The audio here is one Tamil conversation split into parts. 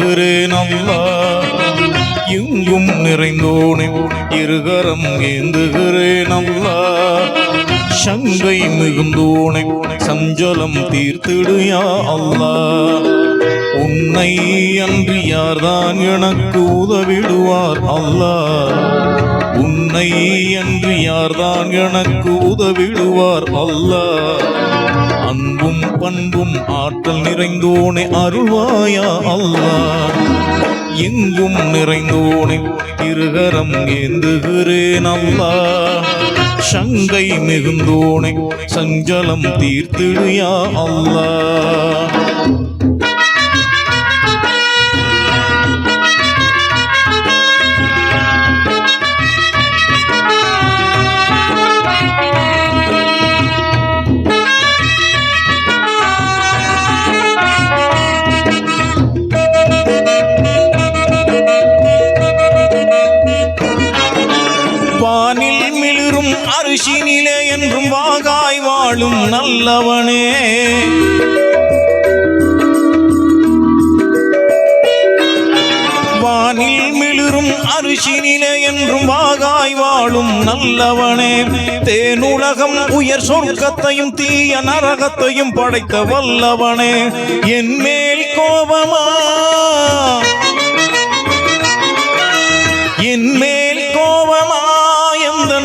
இருகரம் ஏந்துகிறேன் அல்லா எங்கும் நிறைந்தோனே இருகரம் ஏந்துகிறேன் அல்லா சங்கை மிகுந்தோனை சஞ்சலம் தீர்த்திடுயா அல்லா. உன்னை அன்று யார்தான் எனக்கு உதவிடுவார் அல்லாஹ் உன்னை அன்று யார்தான் எனக்கு உதவிடுவார் அல்லாஹ் அன்பும் பண்பும் ஆற்றல் நிறைந்தோனே அருள்வாயா அல்லாஹ் எங்கும் நிறைந்தோனே இருகரம் ஏந்துகிறேன் அல்லாஹ் சங்கை மிகுந்தோனே சஞ்சலம் தீர்த்திடுயா அல்லா. வாகாய் நல்லவனே. வானில் மிளிரும் அரிசினிலே என்றும் வாகாய் வாழும் நல்லவனே. தேனுலகம் உயர் சொர்க்கத்தையும் தீய நரகத்தையும் படைத்த வல்லவனே. என் மேல் கோபமா? என் மேல்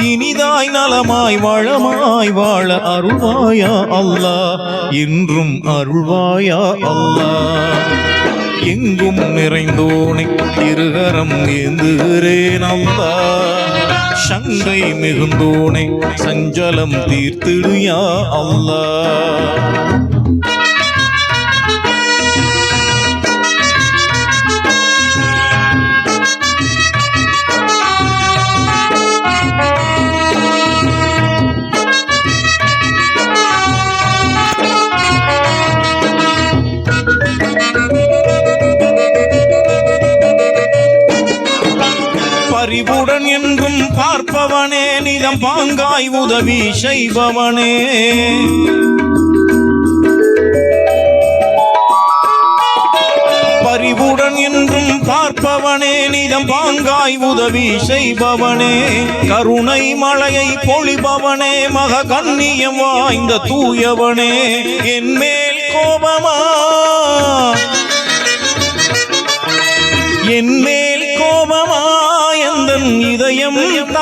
இனிதாய் நலமாய் வளமாய் வாழ அருள்வாயா அல்லா. என்றும் அருள்வாயா அல்லா. எங்கும் நிறைந்தோனை இருகரம் ஏந்துகிறேன் அல்லா. சங்கை மிகுந்தோனை சஞ்சலம் தீர்த்திடுயா அல்லாஹ் அறிவுடன் என்றும் பார்ப்பவனே நிதம் பாங்காய் உதவி செய்பவனே. பரிவுடன் என்றும் பார்ப்பவனே நிதம் பாங்காய் உதவி செய்பவனே. கருணை மழையை பொழிபவனே மக கண்ணியம் வாய்ந்த தூயவனே. என் மேல் கோபமா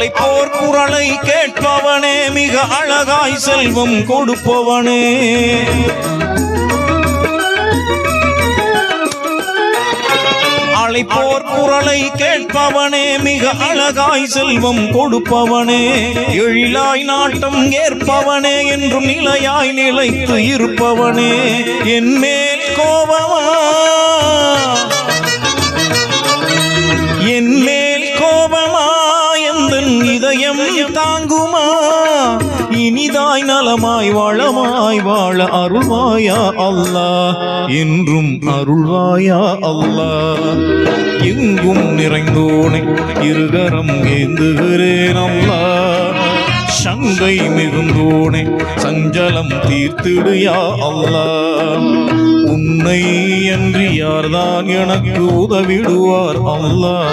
அழைப்போர் குரலை கேட்பவனே மிக அழகாய் செல்வம் கொடுப்பவனே. அழைப்போர் குரலை கேட்பவனே மிக அழகாய் செல்வம் கொடுப்பவனே. எழிலாய் நாட்டம் ஏற்பவனே என்றும் நிலையாய் நிலைத்து இருப்பவனே. என் மேல் கோபமா இனிதாய் நலமாய் வளமாய் வாழ அருள்வாயா அல்லா. என்றும் அருள்வாயா அல்லா. எங்கும் நிறைந்தோனை இருகரம் ஏந்துகிறேன் அல்லா. சங்கை மிகுந்தோனே சஞ்சலம் தீர்த்திடுயா அல்லா. உன்னை அன்றி யார்தான் எனக்கு உதவிடுவார் அல்லா.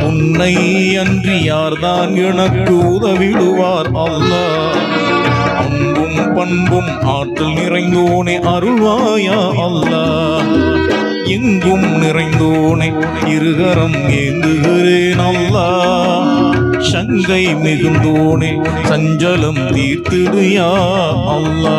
உன்னை அன்றி யார்தான் எனக்கு உதவிடுவார் அல்லா. பண்பும் ஆற்றல் நிறைந்தோனே அருள்வாயா அல்லா. எங்கும் நிறைந்தோனே இருகரம் ஏந்துகிறேன் அல்லா. சங்கை மிகுந்தோனே சஞ்சலம் தீர்த்திடுயா அல்லா.